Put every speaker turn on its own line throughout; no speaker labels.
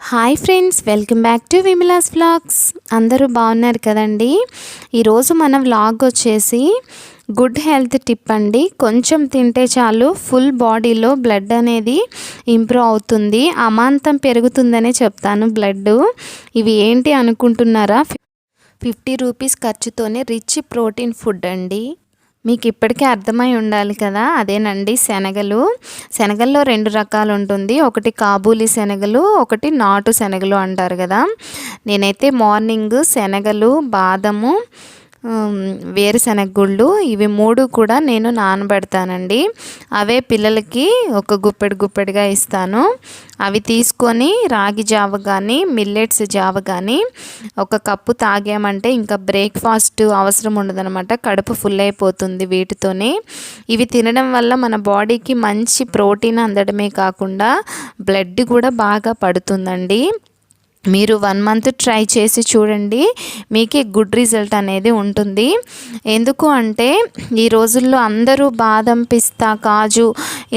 Hi friends welcome back to Vimila's vlogs. అందరూ బాగున్నారు కదండి? ఈరోజు మన వ్లాగ్ వచ్చేసి గుడ్ హెల్త్ టిప్ అండి. కొంచెం తింటే చాలు ఫుల్ బాడీలో బ్లడ్ అనేది ఇంప్రూవ్ అవుతుంది అమాంతం పెరుగుతుందనే చెప్తాను బ్లడ్ ఇవి ఏంటి అనుకుంటున్నారా? ఫిఫ్టీ రూపీస్ ఖర్చుతోనే రిచ్ ప్రోటీన్ ఫుడ్ అండి. మీకు ఇప్పటికే అర్థమై ఉండాలి కదా? అదేనండి శనగలు. శనగల్లో రెండు రకాలు ఉంటుంది ఒకటి కాబూలి శనగలు ఒకటి నాటు శనగలు అంటారు కదా? నేనైతే మార్నింగ్ శనగలు బాదము వేరుశనగ గుళ్ళు ఇవి మూడు కూడా నేను నానబెడతానండి. అవే పిల్లలకి ఒక గుప్పెడు గుప్పెడుగా ఇస్తాను. అవి తీసుకొని రాగి జావ కానీ మిల్లెట్స్ జావ కానీ ఒక కప్పు తాగామంటే ఇంకా బ్రేక్ఫాస్ట్ అవసరం ఉండదనమాట కడుపు ఫుల్ అయిపోతుంది వీటితోనే. ఇవి తినడం వల్ల మన బాడీకి మంచి ప్రోటీన్ అందడమే కాకుండా బ్లడ్ కూడా బాగా పడుతుందండి. మీరు వన్ మంత్ ట్రై చేసి చూడండి మీకే గుడ్ రిజల్ట్ అనేది ఉంటుంది. ఎందుకు అంటే ఈ రోజుల్లో అందరూ బాదం పిస్తా కాజు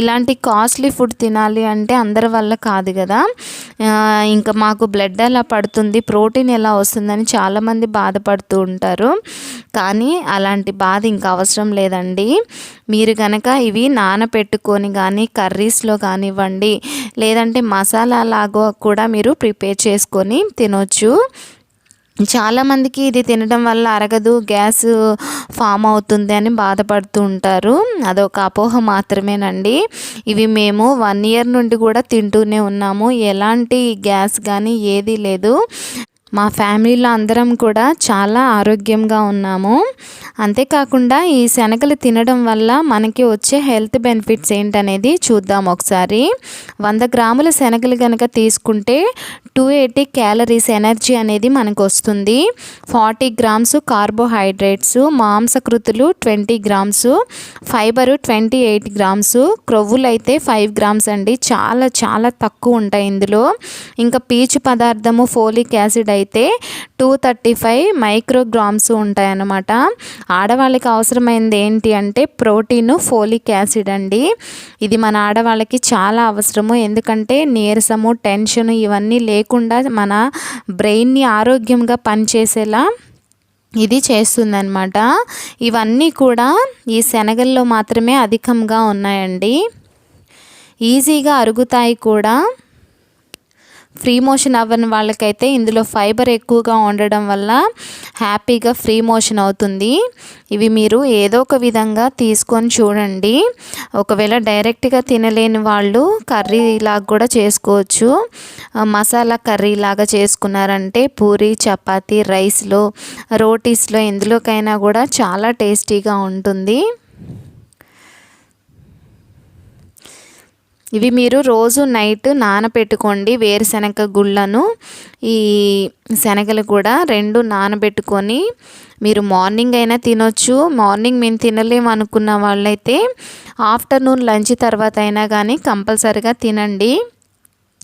ఇలాంటి కాస్ట్లీ ఫుడ్ తినాలి అంటే అందరి వల్ల కాదు కదా. ఇంకా మాకు బ్లడ్ ఎలా పడుతుంది ప్రోటీన్ ఎలా వస్తుందని చాలామంది బాధపడుతూ ఉంటారు. కానీ అలాంటి బాధ ఇంకా అవసరం లేదండి. మీరు కనుక ఇవి నానపెట్టుకొని కానీ కర్రీస్లో కానివ్వండి లేదంటే మసాలా లాగా కూడా మీరు ప్రిపేర్ చేసుకొని తినొచ్చు. చాలామందికి ఇది తినడం వల్ల అరగదు గ్యాస్ ఫామ్ అవుతుంది అని బాధపడుతూ ఉంటారు. అదొక అపోహ మాత్రమేనండి. ఇవి మేము వన్ ఇయర్ నుండి కూడా తింటూనే ఉన్నాము. ఎలాంటి గ్యాస్ కానీ ఏదీ లేదు. మా ఫ్యామిలీలో అందరం కూడా చాలా ఆరోగ్యంగా ఉన్నాము. అంతేకాకుండా ఈ శనగలు తినడం వల్ల మనకి వచ్చే హెల్త్ బెనిఫిట్స్ ఏంటనేది చూద్దాం ఒకసారి. వంద గ్రాముల శనగలు కనుక తీసుకుంటే టూ ఎయిటీ క్యాలరీస్ ఎనర్జీ అనేది మనకు వస్తుంది. ఫార్టీ గ్రామ్స్ కార్బోహైడ్రేట్స్ మాంసకృతులు twenty grams fibre twenty eight grams క్రొవ్వులు అయితే ఫైవ్ గ్రామ్స్ అండి. చాలా చాలా తక్కువ ఉంటాయి ఇందులో. ఇంకా పీచు పదార్థము ఫోలిక్ యాసిడ్ అయితే టూ థర్టీ ఫైవ్ మైక్రోగ్రామ్స్ ఉంటాయన్నమాట. ఆడవాళ్ళకి అవసరమైనది ఏంటి అంటే ప్రోటీన్ ఫోలిక్ యాసిడ్ అండి. ఇది మన ఆడవాళ్ళకి చాలా అవసరము. ఎందుకంటే నీరసము టెన్షన్ ఇవన్నీ లేకుండా మన బ్రెయిన్ని ఆరోగ్యంగా పనిచేసేలా ఇది చేస్తుందన్నమాట. ఇవన్నీ కూడా ఈ శనగల్లో మాత్రమే అధికంగా ఉన్నాయండి. ఈజీగా అరుగుతాయి కూడా. ఫ్రీ మోషన్ అవ్వని వాళ్ళకైతే ఇందులో ఫైబర్ ఎక్కువగా ఉండడం వల్ల హ్యాపీగా ఫ్రీ మోషన్ అవుతుంది. ఇవి మీరు ఏదో ఒక విధంగా తీసుకొని చూడండి. ఒకవేళ డైరెక్ట్గా తినలేని వాళ్ళు కర్రీ లాగా కూడా చేసుకోవచ్చు. మసాలా కర్రీ లాగా చేసుకున్నారంటే పూరి చపాతి రైస్లో రోటీస్లో ఎందులోకైనా కూడా చాలా టేస్టీగా ఉంటుంది. ఇవి మీరు రోజు నైట్ నానబెట్టుకోండి వేరుశనగ గుళ్ళను. ఈ శనగలు కూడా రెండు నానబెట్టుకొని మీరు మార్నింగ్ అయినా తినొచ్చు. మార్నింగ్ మేము తినలేము అనుకున్న వాళ్ళైతే ఆఫ్టర్నూన్ లంచ్ తర్వాత అయినా కానీ కంపల్సరిగా తినండి.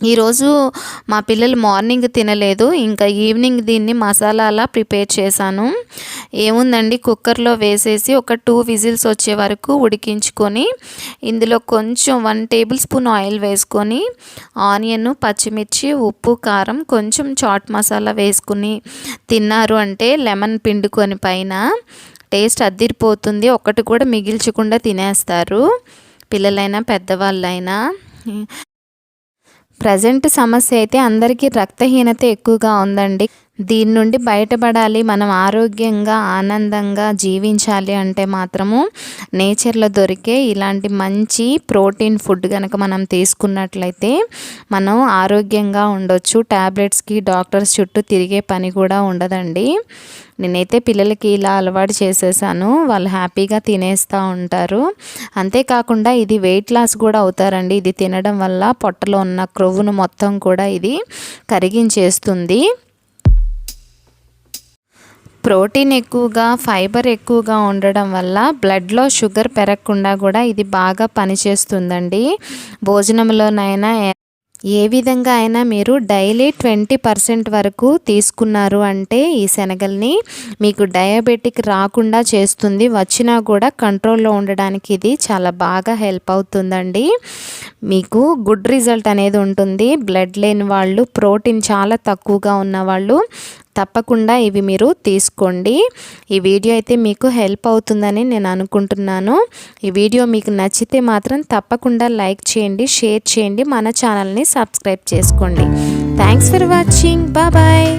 ఈరోజు మా పిల్లలు మార్నింగ్ తినలేదు ఇంకా ఈవినింగ్ దీన్ని మసాలాలా ప్రిపేర్ చేశాను. ఏముందండి? కుక్కర్లో వేసేసి ఒక టూ విజిల్స్ వచ్చే వరకు ఉడికించుకొని ఇందులో కొంచెం వన్ టేబుల్ స్పూన్ ఆయిల్ వేసుకొని ఆనియన్ పచ్చిమిర్చి ఉప్పు కారం కొంచెం చాట్ మసాలా వేసుకుని తిన్నారు అంటే లెమన్ పిండుకొని పైన టేస్ట్ అద్దిరిపోతుంది. ఒకటి కూడా మిగిల్చకుండా తినేస్తారు. పిల్లలైనా పెద్దవాళ్ళైనా. ప్రజెంట్ సమస్య అయితే అందరికీ రక్తహీనత ఎక్కువగా ఉందండి. దీని నుండి బయటపడాలి మనం ఆరోగ్యంగా ఆనందంగా జీవించాలి అంటే మాత్రము నేచర్లో దొరికే ఇలాంటి మంచి ప్రోటీన్ ఫుడ్ కనుక మనం తీసుకున్నట్లయితే మనం ఆరోగ్యంగా ఉండొచ్చు. ట్యాబ్లెట్స్కి డాక్టర్స్ చుట్టూ తిరిగే పని కూడా ఉండదండి. నేనైతే పిల్లలకి ఇలా అలవాటు చేసేసాను. వాళ్ళు హ్యాపీగా తినేస్తూ ఉంటారు. అంతేకాకుండా ఇది వెయిట్ లాస్ కూడా అవుతారండి. ఇది తినడం వల్ల పొట్టలో ఉన్న క్రొవ్వును మొత్తం కూడా ఇది కరిగించేస్తుంది. ప్రోటీన్ ఎక్కువగా ఫైబర్ ఎక్కువగా ఉండడం వల్ల బ్లడ్లో షుగర్ పెరగకుండా కూడా ఇది బాగా పనిచేస్తుందండి. భోజనంలోనైనా ఏ విధంగా అయినా మీరు డైలీ ట్వంటీ పర్సెంట్ వరకు తీసుకున్నారు అంటే ఈ శనగల్ని మీకు డయాబెటిక్ రాకుండా చేస్తుంది. వచ్చినా కూడా కంట్రోల్లో ఉండడానికి ఇది చాలా బాగా హెల్ప్ అవుతుందండి. మీకు గుడ్ రిజల్ట్ అనేది ఉంటుంది. బ్లడ్ లేని వాళ్ళు ప్రోటీన్ చాలా తక్కువగా ఉన్న వాళ్ళు తప్పకుండా ఇవి మీరు తీసుకోండి. ఈ వీడియో అయితే మీకు హెల్ప్ అవుతుందని నేను అనుకుంటున్నాను. ఈ వీడియో మీకు నచ్చితే మాత్రం తప్పకుండా లైక్ చేయండి షేర్ చేయండి మన ఛానల్ని సబ్స్క్రైబ్ చేసుకోండి. Thanks for watching bye